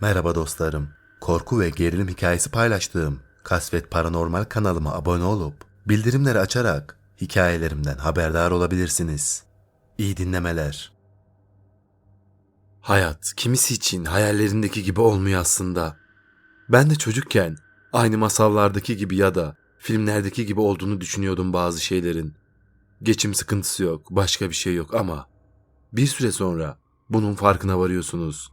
Merhaba dostlarım. Korku ve gerilim hikayesi paylaştığım Kasvet Paranormal kanalıma abone olup bildirimleri açarak hikayelerimden haberdar olabilirsiniz. İyi dinlemeler. Hayat kimisi için hayallerindeki gibi olmuyor aslında. Ben de çocukken aynı masallardaki gibi ya da filmlerdeki gibi olduğunu düşünüyordum bazı şeylerin. Geçim sıkıntısı yok, başka bir şey yok ama bir süre sonra bunun farkına varıyorsunuz.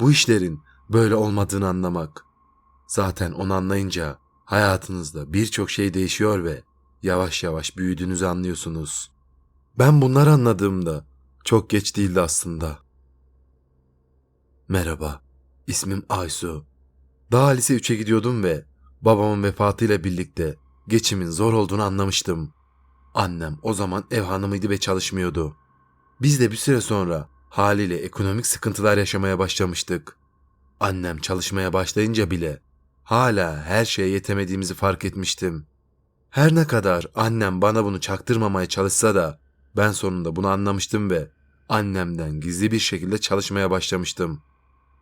Bu işlerin böyle olmadığını anlamak. Zaten onu anlayınca hayatınızda birçok şey değişiyor ve yavaş yavaş büyüdüğünüzü anlıyorsunuz. Ben bunları anladığımda çok geç değildi aslında. Merhaba, ismim Aysu. Daha lise 3'e gidiyordum ve babamın vefatıyla birlikte geçimin zor olduğunu anlamıştım. Annem o zaman ev hanımıydı ve çalışmıyordu. Biz de bir süre sonra haliyle ekonomik sıkıntılar yaşamaya başlamıştık. Annem çalışmaya başlayınca bile hala her şeye yetemediğimizi fark etmiştim. Her ne kadar annem bana bunu çaktırmamaya çalışsa da ben sonunda bunu anlamıştım ve annemden gizli bir şekilde çalışmaya başlamıştım.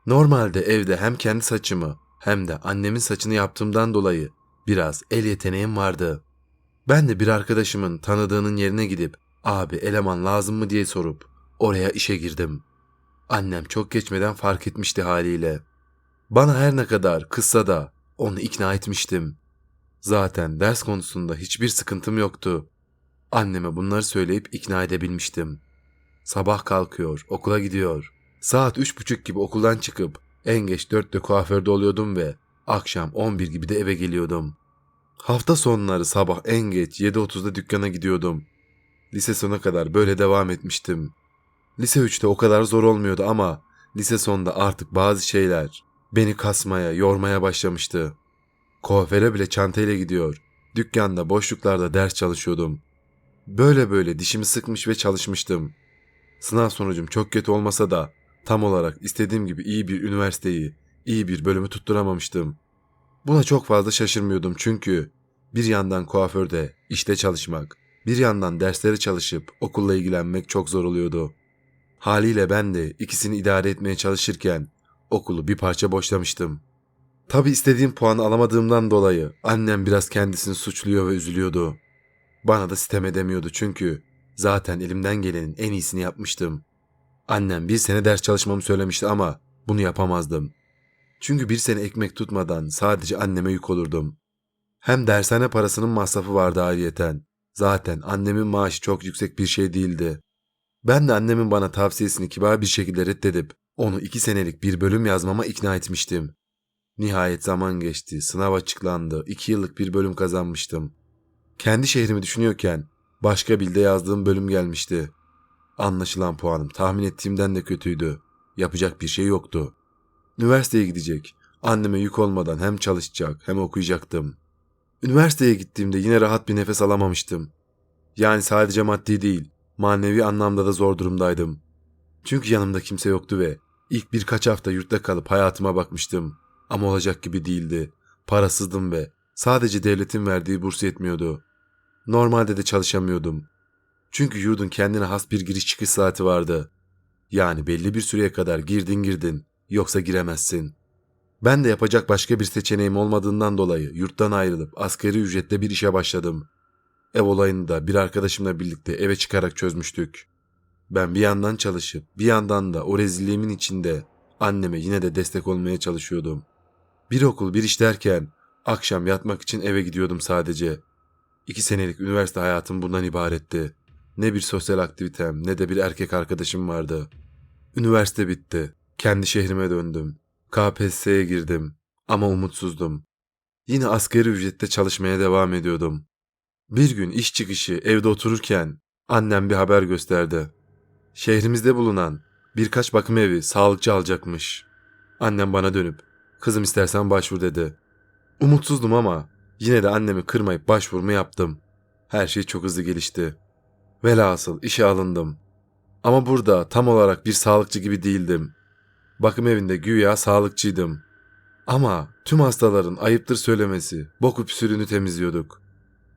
Normalde evde hem kendi saçımı hem de annemin saçını yaptığımdan dolayı biraz el yeteneğim vardı. Ben de bir arkadaşımın tanıdığının yerine gidip abi eleman lazım mı diye sorup oraya işe girdim. Annem çok geçmeden fark etmişti haliyle. Bana her ne kadar kızsa da onu ikna etmiştim. Zaten ders konusunda hiçbir sıkıntım yoktu. Anneme bunları söyleyip ikna edebilmiştim. Sabah kalkıyor, okula gidiyor. Saat üç buçuk gibi okuldan çıkıp en geç dörtte kuaförde oluyordum ve akşam 11 gibi de eve geliyordum. Hafta sonları sabah en geç 7.30'da dükkana gidiyordum. Lise sona kadar böyle devam etmiştim. Lise 3'te o kadar zor olmuyordu ama lise sonunda artık bazı şeyler beni kasmaya, yormaya başlamıştı. Kuaföre bile çantayla gidiyor. Dükkanda boşluklarda ders çalışıyordum. Böyle böyle dişimi sıkmış ve çalışmıştım. Sınav sonucum çok kötü olmasa da tam olarak istediğim gibi iyi bir üniversiteyi, iyi bir bölümü tutturamamıştım. Buna çok fazla şaşırmıyordum çünkü bir yandan kuaförde, işte çalışmak, bir yandan dersleri çalışıp okulla ilgilenmek çok zor oluyordu. Haliyle ben de ikisini idare etmeye çalışırken okulu bir parça boşlamıştım. Tabi istediğim puanı alamadığımdan dolayı annem biraz kendisini suçluyor ve üzülüyordu. Bana da sitem edemiyordu çünkü zaten elimden gelenin en iyisini yapmıştım. Annem bir sene ders çalışmamı söylemişti ama bunu yapamazdım. Çünkü bir sene ekmek tutmadan sadece anneme yük olurdum. Hem dershane parasının masrafı vardı ayrıyeten. Zaten annemin maaşı çok yüksek bir şey değildi. Ben de annemin bana tavsiyesini kibar bir şekilde reddedip onu iki senelik bir bölüm yazmama ikna etmiştim. Nihayet zaman geçti, sınav açıklandı, iki yıllık bir bölüm kazanmıştım. Kendi şehrimi düşünüyorken başka bilde yazdığım bölüm gelmişti. Anlaşılan puanım tahmin ettiğimden de kötüydü. Yapacak bir şey yoktu. Üniversiteye gidecek. Anneme yük olmadan hem çalışacak hem okuyacaktım. Üniversiteye gittiğimde yine rahat bir nefes alamamıştım. Yani sadece maddi değil, manevi anlamda da zor durumdaydım. Çünkü yanımda kimse yoktu ve ilk birkaç hafta yurtta kalıp hayatıma bakmıştım. Ama olacak gibi değildi. Parasızdım ve sadece devletin verdiği burs yetmiyordu. Normalde de çalışamıyordum. Çünkü yurdun kendine has bir giriş çıkış saati vardı. Yani belli bir süreye kadar girdin girdin, yoksa giremezsin. Ben de yapacak başka bir seçeneğim olmadığından dolayı yurttan ayrılıp askeri ücretle bir işe başladım. Ev olayını da bir arkadaşımla birlikte eve çıkarak çözmüştük. Ben bir yandan çalışıp bir yandan da o rezilliğimin içinde anneme yine de destek olmaya çalışıyordum. Bir okul bir iş derken akşam yatmak için eve gidiyordum sadece. İki senelik üniversite hayatım bundan ibaretti. Ne bir sosyal aktivitem ne de bir erkek arkadaşım vardı. Üniversite bitti. Kendi şehrime döndüm. KPSS'ye girdim. Ama umutsuzdum. Yine asgari ücrette çalışmaya devam ediyordum. Bir gün iş çıkışı evde otururken annem bir haber gösterdi. Şehrimizde bulunan birkaç bakım evi sağlıkçı alacakmış. Annem bana dönüp kızım istersen başvur dedi. Umutsuzdum ama yine de annemi kırmayıp başvurumu yaptım. Her şey çok hızlı gelişti. Velhasıl işe alındım. Ama burada tam olarak bir sağlıkçı gibi değildim. Bakım evinde güya sağlıkçıydım. Ama tüm hastaların ayıptır söylemesi boku püsürünü temizliyorduk.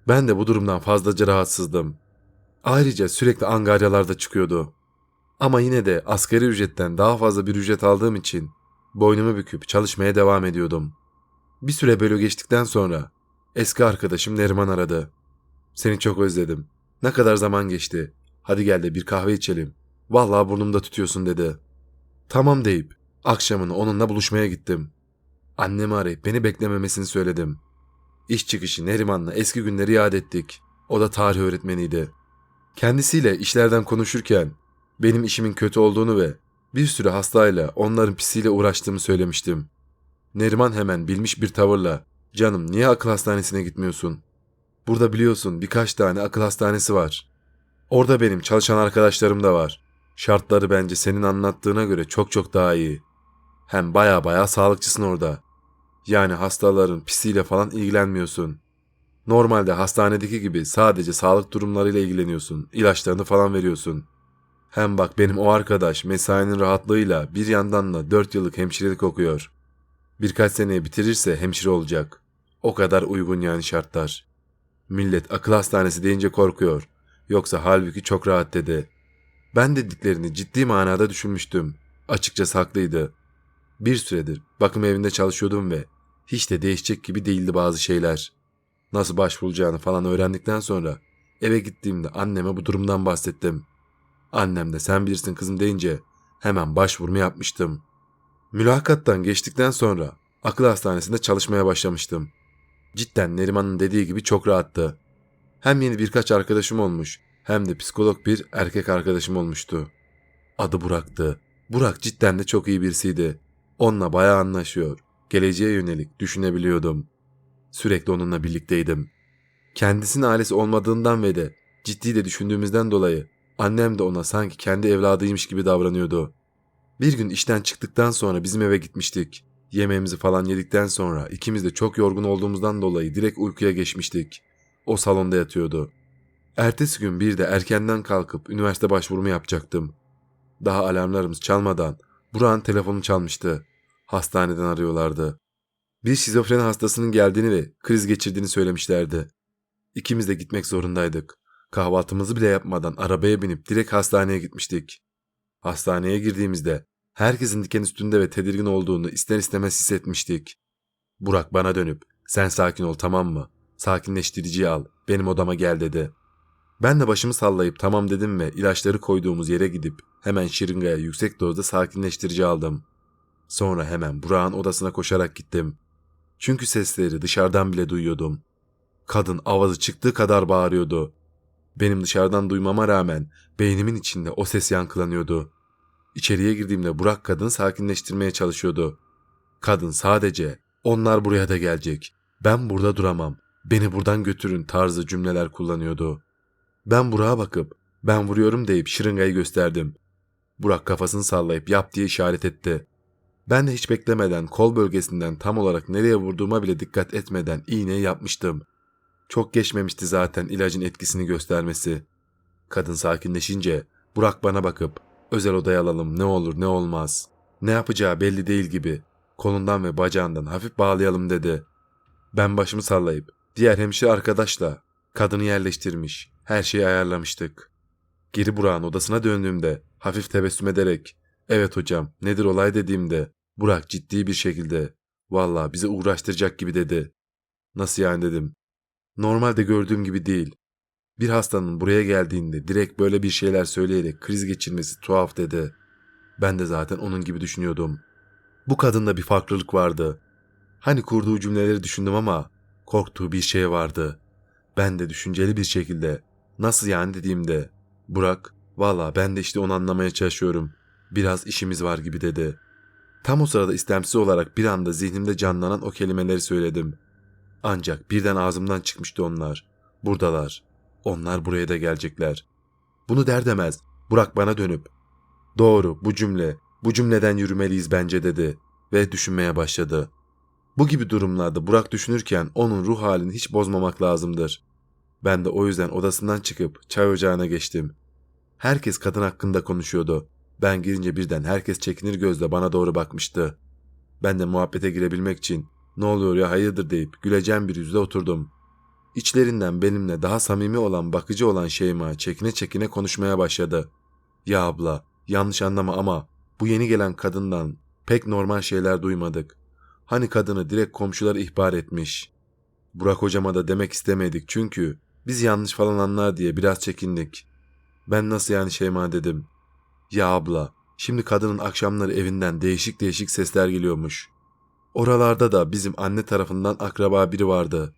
Ben de bu durumdan fazlaca rahatsızdım. Ayrıca sürekli angaryalarda çıkıyordu. Ama yine de asgari ücretten daha fazla bir ücret aldığım için boynumu büküp çalışmaya devam ediyordum. Bir süre böyle geçtikten sonra eski arkadaşım Neriman aradı. Seni çok özledim. Ne kadar zaman geçti. Hadi gel de bir kahve içelim. Vallahi burnumda tutuyorsun dedi. Tamam deyip akşamını onunla buluşmaya gittim. Annemi arayıp beni beklememesini söyledim. İş çıkışı Neriman'la eski günleri yad ettik. O da tarih öğretmeniydi. Kendisiyle işlerden konuşurken benim işimin kötü olduğunu ve bir sürü hastayla onların pisiyle uğraştığımı söylemiştim. Neriman hemen bilmiş bir tavırla canım niye akıl hastanesine gitmiyorsun? Burada biliyorsun birkaç tane akıl hastanesi var. Orada benim çalışan arkadaşlarım da var. Şartları bence senin anlattığına göre çok çok daha iyi. Hem baya baya sağlıkçısın orada. Yani hastaların pisiyle falan ilgilenmiyorsun. Normalde hastanedeki gibi sadece sağlık durumlarıyla ilgileniyorsun. ilaçlarını falan veriyorsun. Hem bak benim o arkadaş mesainin rahatlığıyla bir yandan da 4 yıllık hemşirelik okuyor. Birkaç seneye bitirirse hemşire olacak. O kadar uygun yani şartlar. Millet akıl hastanesi deyince korkuyor. Yoksa halbuki çok rahat dedi. Ben dediklerini ciddi manada düşünmüştüm. Açıkçası haklıydı. Bir süredir bakım evinde çalışıyordum ve hiç de değişecek gibi değildi bazı şeyler. Nasıl başvurulacağını falan öğrendikten sonra eve gittiğimde anneme bu durumdan bahsettim. Annem de sen bilirsin kızım deyince hemen başvurumu yapmıştım. Mülakattan geçtikten sonra akıl hastanesinde çalışmaya başlamıştım. Cidden Neriman'ın dediği gibi çok rahattı. Hem yeni birkaç arkadaşım olmuş hem de psikolog bir erkek arkadaşım olmuştu. Adı Burak'tı. Burak cidden de çok iyi birisiydi. Onunla bayağı anlaşıyor. Geleceğe yönelik düşünebiliyordum. Sürekli onunla birlikteydim. Kendisinin ailesi olmadığından ve de ciddi de düşündüğümüzden dolayı annem de ona sanki kendi evladıymış gibi davranıyordu. Bir gün işten çıktıktan sonra bizim eve gitmiştik. Yemeğimizi falan yedikten sonra ikimiz de çok yorgun olduğumuzdan dolayı direkt uykuya geçmiştik. O salonda yatıyordu. Ertesi gün bir de erkenden kalkıp üniversite başvurumu yapacaktım. Daha alarmlarımız çalmadan Burak'ın telefonu çalmıştı. Hastaneden arıyorlardı. Bir şizofreni hastasının geldiğini ve kriz geçirdiğini söylemişlerdi. İkimiz de gitmek zorundaydık. Kahvaltımızı bile yapmadan arabaya binip direkt hastaneye gitmiştik. Hastaneye girdiğimizde herkesin diken üstünde ve tedirgin olduğunu ister istemez hissetmiştik. Burak bana dönüp sen sakin ol tamam mı? Sakinleştiriciyi al benim odama gel dedi. Ben de başımı sallayıp tamam dedim ve ilaçları koyduğumuz yere gidip hemen şırıngaya yüksek dozda sakinleştirici aldım. Sonra hemen Burak'ın odasına koşarak gittim. Çünkü sesleri dışarıdan bile duyuyordum. Kadın avazı çıktığı kadar bağırıyordu. Benim dışarıdan duymama rağmen beynimin içinde o ses yankılanıyordu. İçeriye girdiğimde Burak kadını sakinleştirmeye çalışıyordu. Kadın sadece onlar buraya da gelecek. Ben burada duramam. Beni buradan götürün tarzı cümleler kullanıyordu. Ben Burak'a bakıp ben vuruyorum deyip şırıngayı gösterdim. Burak kafasını sallayıp yap diye işaret etti. Ben de hiç beklemeden kol bölgesinden tam olarak nereye vurduğuma bile dikkat etmeden iğneyi yapmıştım. Çok geçmemişti zaten ilacın etkisini göstermesi. Kadın sakinleşince Burak bana bakıp özel odaya alalım ne olur ne olmaz. Ne yapacağı belli değil gibi kolundan ve bacağından hafif bağlayalım dedi. Ben başımı sallayıp diğer hemşire arkadaşla kadını yerleştirmiş her şeyi ayarlamıştık. Geri Burak'ın odasına döndüğümde hafif tebessüm ederek evet hocam nedir olay dediğimde Burak ciddi bir şekilde valla bize uğraştıracak gibi dedi. Nasıl yani dedim. Normalde gördüğüm gibi değil. Bir hastanın buraya geldiğinde direkt böyle bir şeyler söyleyerek kriz geçirmesi tuhaf dedi. Ben de zaten onun gibi düşünüyordum. Bu kadında bir farklılık vardı. Hani kurduğu cümleleri düşündüm ama korktuğu bir şey vardı. Ben de düşünceli bir şekilde nasıl yani dediğimde Burak valla ben de işte onu anlamaya çalışıyorum. Biraz işimiz var gibi dedi. Tam o sırada istemsiz olarak bir anda zihnimde canlanan o kelimeleri söyledim. Ancak birden ağzımdan çıkmıştı onlar. Buradalar. Onlar buraya da gelecekler. Bunu der demez Burak bana dönüp Doğru bu cümle, bu cümleden yürümeliyiz bence dedi ve düşünmeye başladı. Bu gibi durumlarda Burak düşünürken onun ruh halini hiç bozmamak lazımdır. Ben de o yüzden odasından çıkıp çay ocağına geçtim. Herkes kadın hakkında konuşuyordu. Ben girince birden herkes çekinir gözle bana doğru bakmıştı. Ben de muhabbete girebilmek için ne oluyor ya hayırdır deyip güleceğim bir yüzle oturdum. İçlerinden benimle daha samimi olan bakıcı olan Şeyma çekine çekine konuşmaya başladı. Ya abla yanlış anlama ama bu yeni gelen kadından pek normal şeyler duymadık. Hani kadını direkt komşular ihbar etmiş. Burak hocama da demek istemedik çünkü biz yanlış falan anlar diye biraz çekindik. Ben nasıl yani Şeyma dedim. Ya abla, şimdi kadının akşamları evinden değişik değişik sesler geliyormuş. Oralarda da bizim anne tarafından akraba biri vardı.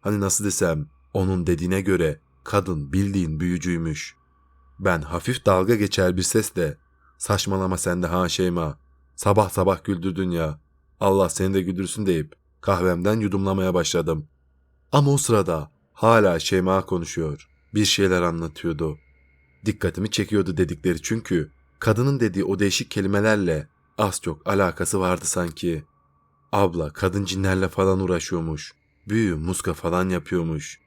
Hani nasıl desem, onun dediğine göre kadın bildiğin büyücüymüş. Ben hafif dalga geçer bir sesle, saçmalama sen de ha Şeyma, sabah sabah güldürdün ya, Allah seni de güldürsün deyip kahvemden yudumlamaya başladım. Ama o sırada hala Şeyma konuşuyor, bir şeyler anlatıyordu. Dikkatimi çekiyordu dedikleri çünkü kadının dediği o değişik kelimelerle az çok alakası vardı sanki. Abla kadın cinlerle falan uğraşıyormuş. Büyü, muska falan yapıyormuş.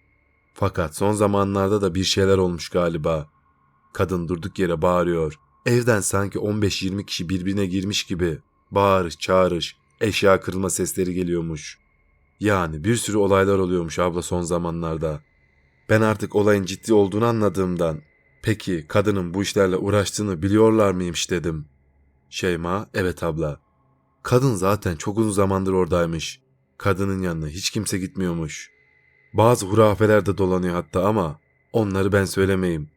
Fakat son zamanlarda da bir şeyler olmuş galiba. Kadın durduk yere bağırıyor. Evden sanki 15-20 kişi birbirine girmiş gibi bağırış, çağırış, eşya kırılma sesleri geliyormuş. Yani bir sürü olaylar oluyormuş abla son zamanlarda. Ben artık olayın ciddi olduğunu anladığımdan peki kadının bu işlerle uğraştığını biliyorlar mıymış dedim. Şeyma evet abla. Kadın zaten çok uzun zamandır oradaymış. Kadının yanına hiç kimse gitmiyormuş. Bazı hurafeler de dolanıyor hatta ama onları ben söylemeyeyim.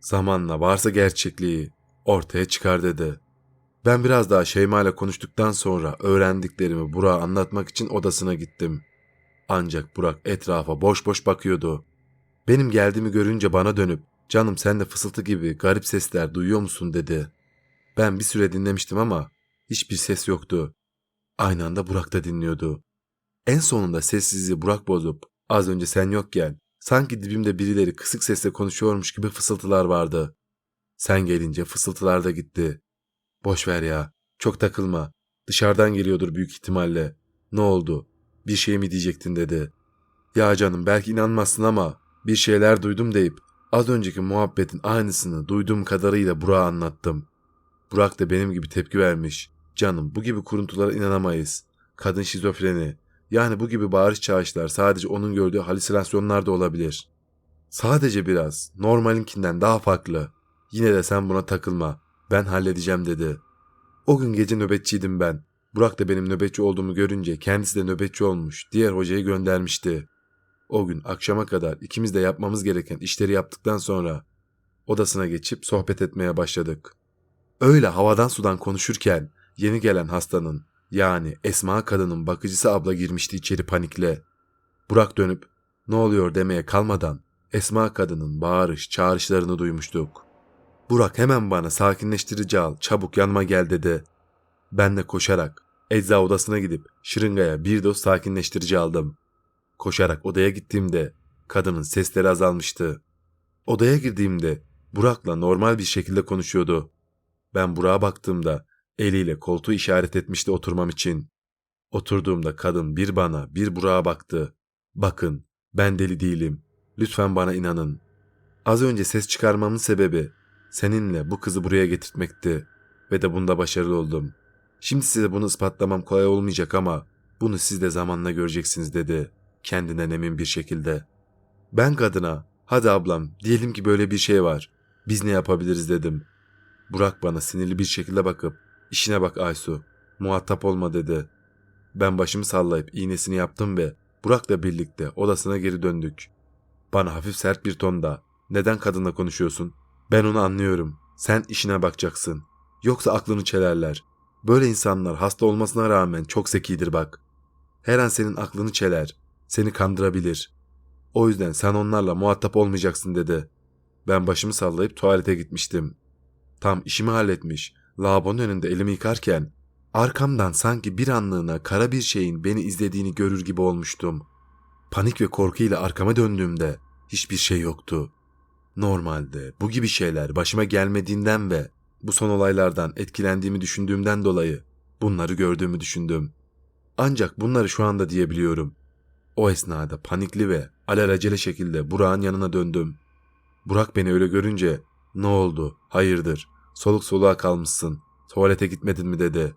Zamanla varsa gerçekliği ortaya çıkar dedi. Ben biraz daha Şeyma ile konuştuktan sonra öğrendiklerimi Burak'a anlatmak için odasına gittim. Ancak Burak etrafa boş boş bakıyordu. Benim geldiğimi görünce bana dönüp canım sen de fısıltı gibi garip sesler duyuyor musun dedi. Ben bir süre dinlemiştim ama hiçbir ses yoktu. Aynı anda Burak da dinliyordu. En sonunda sessizliği Burak bozup az önce sen yokken sanki dibimde birileri kısık sesle konuşuyormuş gibi fısıltılar vardı. Sen gelince fısıltılar da gitti. Boş ver ya. Çok takılma. Dışarıdan geliyordur büyük ihtimalle. Ne oldu? Bir şey mi diyecektin dedi. Ya canım belki inanmazsın ama bir şeyler duydum deyip az önceki muhabbetin aynısını duyduğum kadarıyla Burak'a anlattım. Burak da benim gibi tepki vermiş. Canım bu gibi kuruntulara inanamayız. Kadın şizofreni. Yani bu gibi bağırış çağrışlar sadece onun gördüğü halüsinasyonlar da olabilir. Sadece biraz. Normalinkinden daha farklı. Yine de sen buna takılma. Ben halledeceğim dedi. O gün gece nöbetçiydim ben. Burak da benim nöbetçi olduğumu görünce kendisi de nöbetçi olmuş. Diğer hocayı göndermişti. O gün akşama kadar ikimiz de yapmamız gereken işleri yaptıktan sonra odasına geçip sohbet etmeye başladık. Öyle havadan sudan konuşurken yeni gelen hastanın yani Esma kadının bakıcısı abla girmişti içeri panikle. Burak dönüp ne oluyor demeye kalmadan Esma kadının bağırış çağrışlarını duymuştuk. Burak hemen bana sakinleştirici al çabuk yanıma gel dedi. Ben de koşarak ecza odasına gidip şırıngaya bir doz sakinleştirici aldım. Koşarak odaya gittiğimde kadının sesleri azalmıştı. Odaya girdiğimde Burak'la normal bir şekilde konuşuyordu. Ben Burak'a baktığımda eliyle koltuğu işaret etmişti oturmam için. Oturduğumda kadın bir bana bir Burak'a baktı. Bakın ben deli değilim. Lütfen bana inanın. Az önce ses çıkarmamın sebebi seninle bu kızı buraya getirtmekti ve de bunda başarılı oldum. Şimdi size bunu ispatlamam kolay olmayacak ama bunu siz de zamanla göreceksiniz dedi kendinden emin bir şekilde. Ben kadına hadi ablam diyelim ki böyle bir şey var. Biz ne yapabiliriz dedim. Burak bana sinirli bir şekilde bakıp işine bak Aysu muhatap olma dedi. Ben başımı sallayıp iğnesini yaptım ve Burak'la birlikte odasına geri döndük. Bana hafif sert bir tonda neden kadınla konuşuyorsun? Ben onu anlıyorum. Sen işine bakacaksın. Yoksa aklını çelerler. Böyle insanlar hasta olmasına rağmen çok zekidir bak. Her an senin aklını çeler. Seni kandırabilir. O yüzden sen onlarla muhatap olmayacaksın dedi. Ben başımı sallayıp tuvalete gitmiştim. Tam işimi halletmiş. Lavabonun önünde elimi yıkarken arkamdan sanki bir anlığına kara bir şeyin beni izlediğini görür gibi olmuştum. Panik ve korkuyla arkama döndüğümde hiçbir şey yoktu. Normalde bu gibi şeyler başıma gelmediğinden ve bu son olaylardan etkilendiğimi düşündüğümden dolayı bunları gördüğümü düşündüm. Ancak bunları şu anda diyebiliyorum. O esnada panikli ve alelacele şekilde Burak'ın yanına döndüm. Burak beni öyle görünce ne oldu hayırdır soluk soluğa kalmışsın tuvalete gitmedin mi dedi.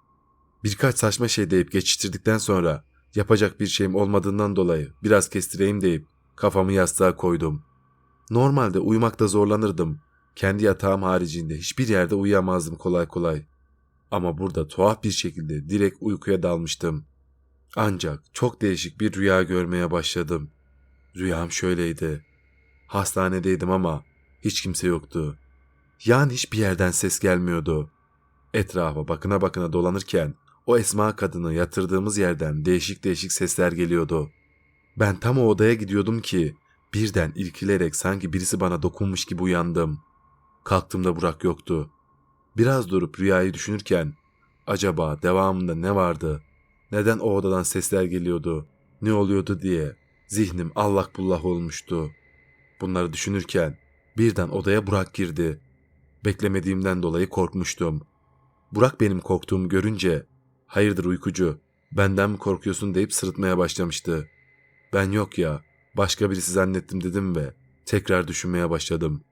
Birkaç saçma şey deyip geçiştirdikten sonra yapacak bir şeyim olmadığından dolayı biraz kestireyim deyip kafamı yastığa koydum. Normalde uyumakta zorlanırdım. Kendi yatağım haricinde hiçbir yerde uyuyamazdım kolay kolay. Ama burada tuhaf bir şekilde direkt uykuya dalmıştım. Ancak çok değişik bir rüya görmeye başladım. Rüyam şöyleydi. Hastanedeydim ama hiç kimse yoktu. Yani hiçbir yerden ses gelmiyordu. Etrafa bakına bakına dolanırken o esma kadını yatırdığımız yerden değişik değişik sesler geliyordu. Ben tam o odaya gidiyordum ki birden irkilerek sanki birisi bana dokunmuş gibi uyandım. Kalktığımda Burak yoktu. Biraz durup rüyayı düşünürken acaba devamında ne vardı? Neden o odadan sesler geliyordu? Ne oluyordu diye zihnim allak bullak olmuştu. Bunları düşünürken birden odaya Burak girdi. Beklemediğimden dolayı korkmuştum. Burak benim korktuğumu görünce hayırdır uykucu benden mi korkuyorsun deyip sırıtmaya başlamıştı. Ben yok ya başka birisi zannettim dedim ve tekrar düşünmeye başladım.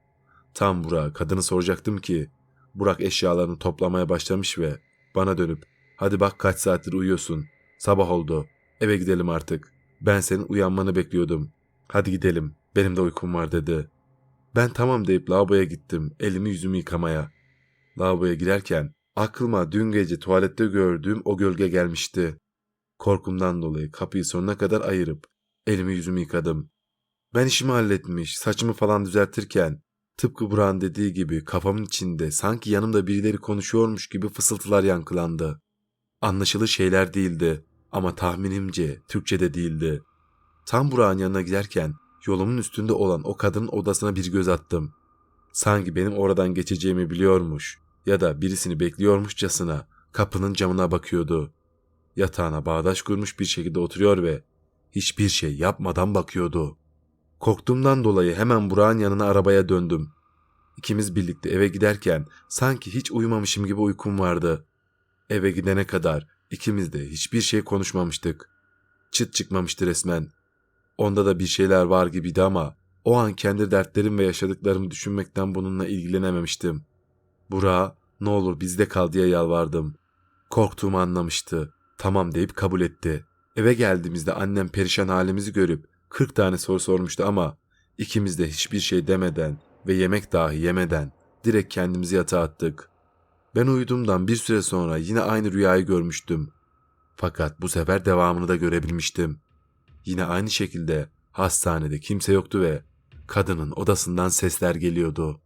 Tam Burak'a kadını soracaktım ki Burak eşyalarını toplamaya başlamış ve bana dönüp hadi bak kaç saattir uyuyorsun. Sabah oldu. Eve gidelim artık. Ben senin uyanmanı bekliyordum. Hadi gidelim. Benim de uykum var dedi. Ben tamam deyip lavaboya gittim. Elimi yüzümü yıkamaya. Lavaboya girerken aklıma dün gece tuvalette gördüğüm o gölge gelmişti. Korkumdan dolayı kapıyı sonuna kadar ayırıp elimi yüzümü yıkadım. Ben işimi halletmiş, saçımı falan düzeltirken tıpkı Burak'ın dediği gibi kafamın içinde sanki yanımda birileri konuşuyormuş gibi fısıltılar yankılandı. Anlaşılır şeyler değildi ama tahminimce Türkçe'de değildi. Tam Burak'ın yanına giderken yolumun üstünde olan o kadının odasına bir göz attım. Sanki benim oradan geçeceğimi biliyormuş ya da birisini bekliyormuşçasına kapının camına bakıyordu. Yatağına bağdaş kurmuş bir şekilde oturuyor ve hiçbir şey yapmadan bakıyordu. Korktuğumdan dolayı hemen Burak'ın yanına arabaya döndüm. İkimiz birlikte eve giderken sanki hiç uyumamışım gibi uykum vardı. Eve gidene kadar ikimiz de hiçbir şey konuşmamıştık. Çıt çıkmamıştı resmen. Onda da bir şeyler var gibiydi ama o an kendi dertlerim ve yaşadıklarımı düşünmekten bununla ilgilenememiştim. Burak'a ne olur bizde kal diye yalvardım. Korktuğumu anlamıştı. Tamam deyip kabul etti. Eve geldiğimizde annem perişan halimizi görüp 40 tane soru sormuştu ama ikimiz de hiçbir şey demeden ve yemek dahi yemeden direkt kendimizi yatağa attık. Ben uyuduğumdan bir süre sonra yine aynı rüyayı görmüştüm. Fakat bu sefer devamını da görebilmiştim. Yine aynı şekilde hastanede kimse yoktu ve kadının odasından sesler geliyordu.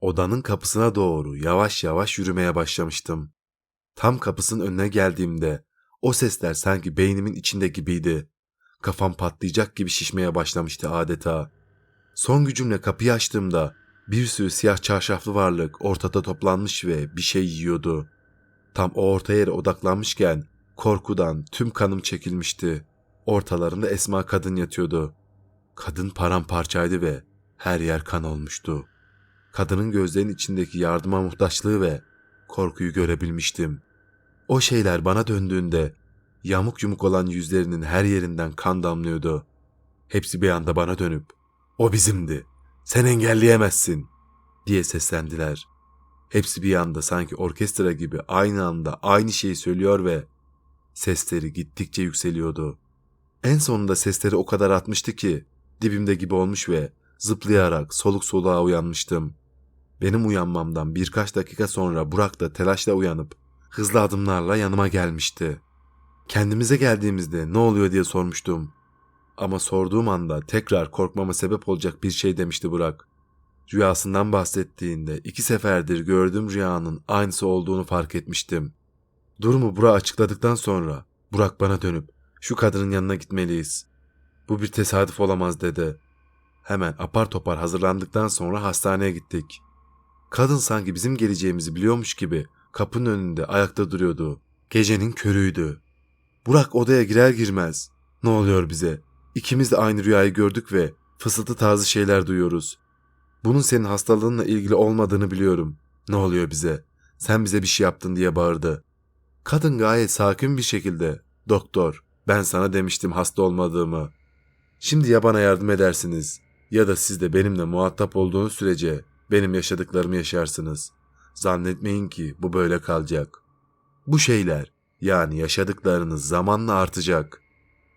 Odanın kapısına doğru yavaş yavaş yürümeye başlamıştım. Tam kapısının önüne geldiğimde o sesler sanki beynimin içinde gibiydi. Kafam patlayacak gibi şişmeye başlamıştı adeta. Son gücümle kapıyı açtığımda bir sürü siyah çarşaflı varlık ortada toplanmış ve bir şey yiyordu. Tam o orta yere odaklanmışken korkudan tüm kanım çekilmişti. Ortalarında Esma kadın yatıyordu. Kadın paramparçaydı ve her yer kan olmuştu. Kadının gözlerinin içindeki yardıma muhtaçlığı ve korkuyu görebilmiştim. O şeyler bana döndüğünde yamuk yumuk olan yüzlerinin her yerinden kan damlıyordu. Hepsi bir anda bana dönüp o bizimdi. Sen engelleyemezsin diye seslendiler. Hepsi bir anda sanki orkestra gibi aynı anda aynı şeyi söylüyor ve sesleri gittikçe yükseliyordu. En sonunda sesleri o kadar atmıştı ki dibimde gibi olmuş ve zıplayarak soluk soluğa uyanmıştım. Benim uyanmamdan birkaç dakika sonra Burak da telaşla uyanıp hızlı adımlarla yanıma gelmişti. Kendimize geldiğimizde ne oluyor diye sormuştum. Ama sorduğum anda tekrar korkmama sebep olacak bir şey demişti Burak. Rüyasından bahsettiğinde iki seferdir gördüğüm rüyanın aynısı olduğunu fark etmiştim. Durumu Burak açıkladıktan sonra Burak bana dönüp şu kadının yanına gitmeliyiz. Bu bir tesadüf olamaz dedi. Hemen apar topar hazırlandıktan sonra hastaneye gittik. Kadın sanki bizim geleceğimizi biliyormuş gibi kapının önünde ayakta duruyordu. Gecenin körüydü. Burak odaya girer girmez. Ne oluyor bize? İkimiz de aynı rüyayı gördük ve fısıltı tarzı şeyler duyuyoruz. Bunun senin hastalığınla ilgili olmadığını biliyorum. Ne oluyor bize? Sen bize bir şey yaptın diye bağırdı. Kadın gayet sakin bir şekilde, doktor, ben sana demiştim hasta olmadığımı. Şimdi ya bana yardım edersiniz ya da siz de benimle muhatap olduğunuz sürece benim yaşadıklarımı yaşarsınız. Zannetmeyin ki bu böyle kalacak. Bu şeyler yani yaşadıklarınız zamanla artacak.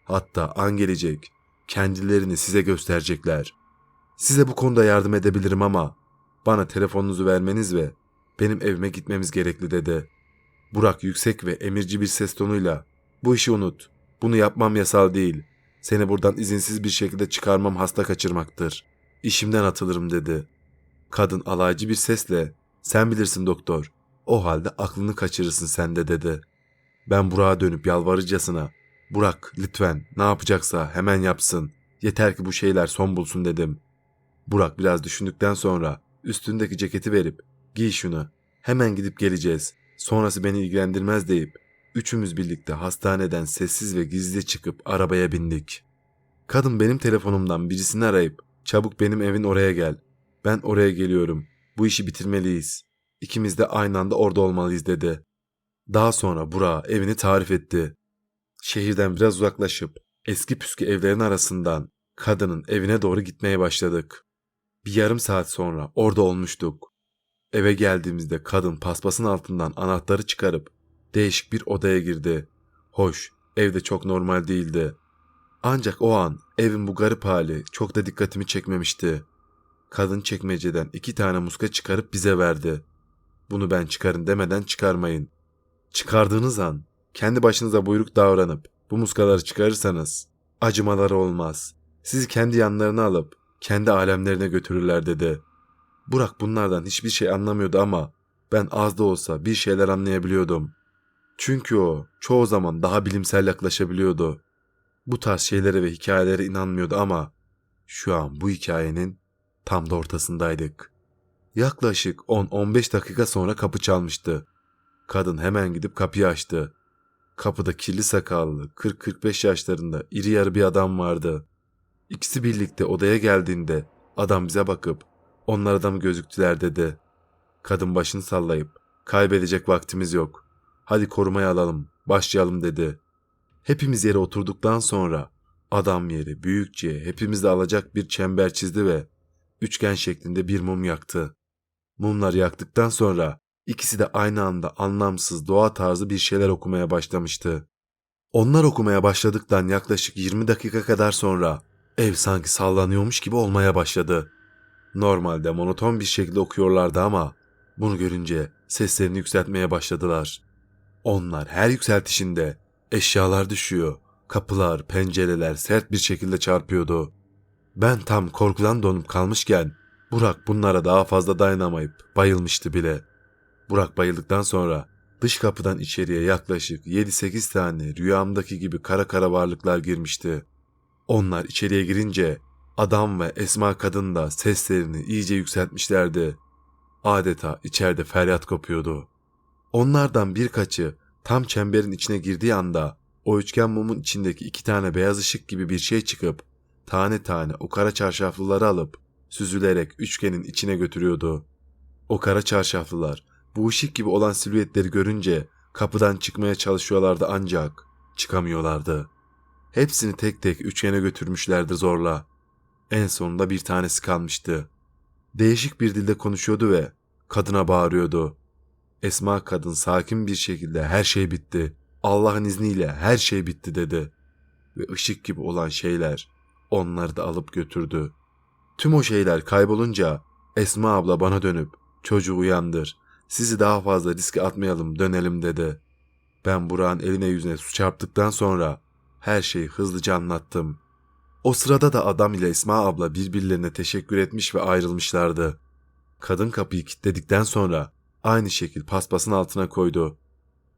Hatta an gelecek kendilerini size gösterecekler. Size bu konuda yardım edebilirim ama bana telefonunuzu vermeniz ve benim evime gitmemiz gerekli dedi. Burak yüksek ve emirci bir ses tonuyla bu işi unut. Bunu yapmam yasal değil. Seni buradan izinsiz bir şekilde çıkarmam hasta kaçırmaktır. İşimden atılırım dedi. Kadın alaycı bir sesle sen bilirsin doktor. O halde aklını kaçırırsın sen de dedi. Ben Burak'a dönüp yalvarıcasına Burak lütfen ne yapacaksa hemen yapsın. Yeter ki bu şeyler son bulsun dedim. Burak biraz düşündükten sonra üstündeki ceketi verip giy şunu. Hemen gidip geleceğiz. Sonrası beni ilgilendirmez deyip üçümüz birlikte hastaneden sessiz ve gizli çıkıp arabaya bindik. Kadın benim telefonumdan birisini arayıp çabuk benim evin oraya gel. Ben oraya geliyorum. Bu işi bitirmeliyiz. İkimiz de aynı anda orada olmalıyız dedi. Daha sonra Burak'a evini tarif etti. Şehirden biraz uzaklaşıp eski püskü evlerin arasından kadının evine doğru gitmeye başladık. Bir yarım saat sonra orada olmuştuk. Eve geldiğimizde kadın paspasın altından anahtarı çıkarıp değişik bir odaya girdi. Hoş, evde çok normal değildi. Ancak o an evin bu garip hali çok da dikkatimi çekmemişti. Kadın çekmeceden iki tane muska çıkarıp bize verdi. Bunu ben çıkarın demeden çıkarmayın. Çıkardığınız an kendi başınıza buyruk davranıp bu muskaları çıkarırsanız acımaları olmaz. Sizi kendi yanlarına alıp kendi alemlerine götürürler dedi. Burak bunlardan hiçbir şey anlamıyordu ama ben az da olsa bir şeyler anlayabiliyordum. Çünkü o çoğu zaman daha bilimsel yaklaşabiliyordu. Bu tarz şeylere ve hikayelere inanmıyordu ama şu an bu hikayenin tam da ortasındaydık. Yaklaşık 10-15 dakika sonra kapı çalmıştı. Kadın hemen gidip kapıyı açtı. Kapıda kirli sakallı, 40-45 yaşlarında iri yarı bir adam vardı. İkisi birlikte odaya geldiğinde adam bize bakıp onlara da mı gözüktüler dedi. Kadın başını sallayıp kaybedecek vaktimiz yok. Hadi korumaya alalım, başlayalım dedi. Hepimiz yere oturduktan sonra adam yeri büyükçe hepimiz de alacak bir çember çizdi ve üçgen şeklinde bir mum yaktı. Mumlar yaktıktan sonra ikisi de aynı anda anlamsız doğa tarzı bir şeyler okumaya başlamıştı. Onlar okumaya başladıktan yaklaşık 20 dakika kadar sonra ev sanki sallanıyormuş gibi olmaya başladı. Normalde monoton bir şekilde okuyorlardı ama bunu görünce seslerini yükseltmeye başladılar. Onlar her yükseltişinde eşyalar düşüyor, kapılar, pencereler sert bir şekilde çarpıyordu. Ben tam korkudan donup kalmışken Burak bunlara daha fazla dayanamayıp bayılmıştı bile. Burak bayıldıktan sonra dış kapıdan içeriye yaklaşık 7-8 tane rüyamdaki gibi kara kara varlıklar girmişti. Onlar içeriye girince adam ve Esma kadın da seslerini iyice yükseltmişlerdi. Adeta içeride feryat kopuyordu. Onlardan birkaçı tam çemberin içine girdiği anda o üçgen mumun içindeki iki tane beyaz ışık gibi bir şey çıkıp tane tane o kara çarşaflıları alıp süzülerek üçgenin içine götürüyordu. O kara çarşaflılar bu ışık gibi olan silüetleri görünce kapıdan çıkmaya çalışıyorlardı ancak çıkamıyorlardı. Hepsini tek tek üçgene götürmüşlerdi zorla. En sonunda bir tanesi kalmıştı. Değişik bir dilde konuşuyordu ve kadına bağırıyordu. Esma kadın sakin bir şekilde her şey bitti. Allah'ın izniyle her şey bitti dedi. Ve ışık gibi olan şeyler onları da alıp götürdü. Tüm o şeyler kaybolunca Esma abla bana dönüp çocuğu uyandır. Sizi daha fazla riske atmayalım dönelim dedi. Ben Burak'ın eline yüzüne su çarptıktan sonra her şeyi hızlıca anlattım. O sırada da adam ile Esma abla birbirlerine teşekkür etmiş ve ayrılmışlardı. Kadın kapıyı kilitledikten sonra aynı şekil paspasın altına koydu.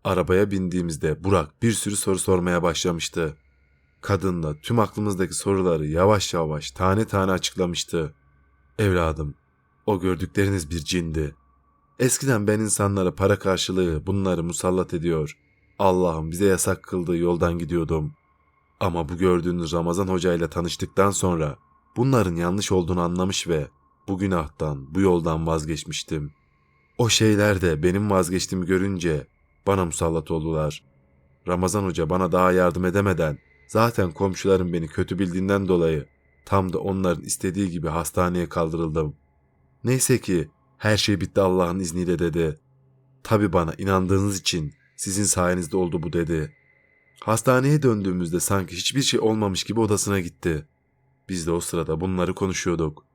Arabaya bindiğimizde Burak bir sürü soru sormaya başlamıştı. Kadınla tüm aklımızdaki soruları yavaş yavaş tane tane açıklamıştı. Evladım, o gördükleriniz bir cindi. Eskiden ben insanlara para karşılığı bunları musallat ediyor. Allah'ım bize yasak kıldığı yoldan gidiyordum. Ama bu gördüğünüz Ramazan Hoca ile tanıştıktan sonra bunların yanlış olduğunu anlamış ve bu günahtan, bu yoldan vazgeçmiştim. O şeyler de benim vazgeçtiğimi görünce bana musallat oldular. Ramazan Hoca bana daha yardım edemeden zaten komşularım beni kötü bildiğinden dolayı tam da onların istediği gibi hastaneye kaldırıldım. Neyse ki her şey bitti Allah'ın izniyle dedi. Tabi bana inandığınız için sizin sayenizde oldu bu dedi. Hastaneye döndüğümüzde sanki hiçbir şey olmamış gibi odasına gitti. Biz de o sırada bunları konuşuyorduk.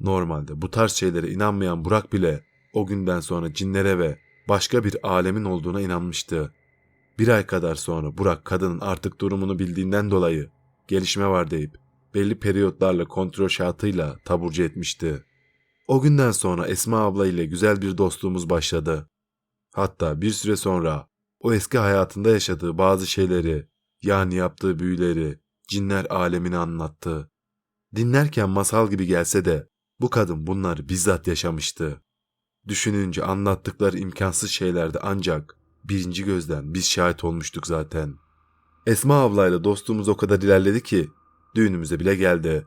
Normalde bu tarz şeylere inanmayan Burak bile o günden sonra cinlere ve başka bir alemin olduğuna inanmıştı. Bir ay kadar sonra Burak kadının artık durumunu bildiğinden dolayı gelişme var deyip belli periyotlarla kontrol şartıyla taburcu etmişti. O günden sonra Esma abla ile güzel bir dostluğumuz başladı. Hatta bir süre sonra o eski hayatında yaşadığı bazı şeyleri, yani yaptığı büyüleri, cinler alemini anlattı. Dinlerken masal gibi gelse de bu kadın bunları bizzat yaşamıştı. Düşününce anlattıkları imkansız şeylerdi ancak birinci gözden biz şahit olmuştuk zaten. Esma ablayla dostluğumuz o kadar ilerledi ki düğünümüze bile geldi.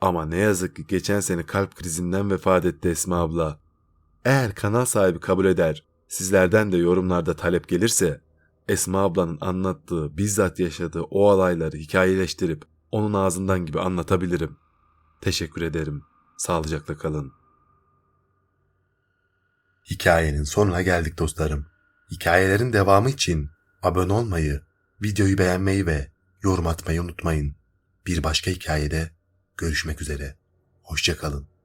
Ama ne yazık ki geçen sene kalp krizinden vefat etti Esma abla. Eğer kanal sahibi kabul eder, sizlerden de yorumlarda talep gelirse, Esma ablanın anlattığı, bizzat yaşadığı o olayları hikayeleştirip onun ağzından gibi anlatabilirim. Teşekkür ederim. Sağlıcakla kalın. Hikayenin sonuna geldik dostlarım. Hikayelerin devamı için abone olmayı, videoyu beğenmeyi ve yorum atmayı unutmayın. Bir başka hikayede görüşmek üzere. Hoşçakalın.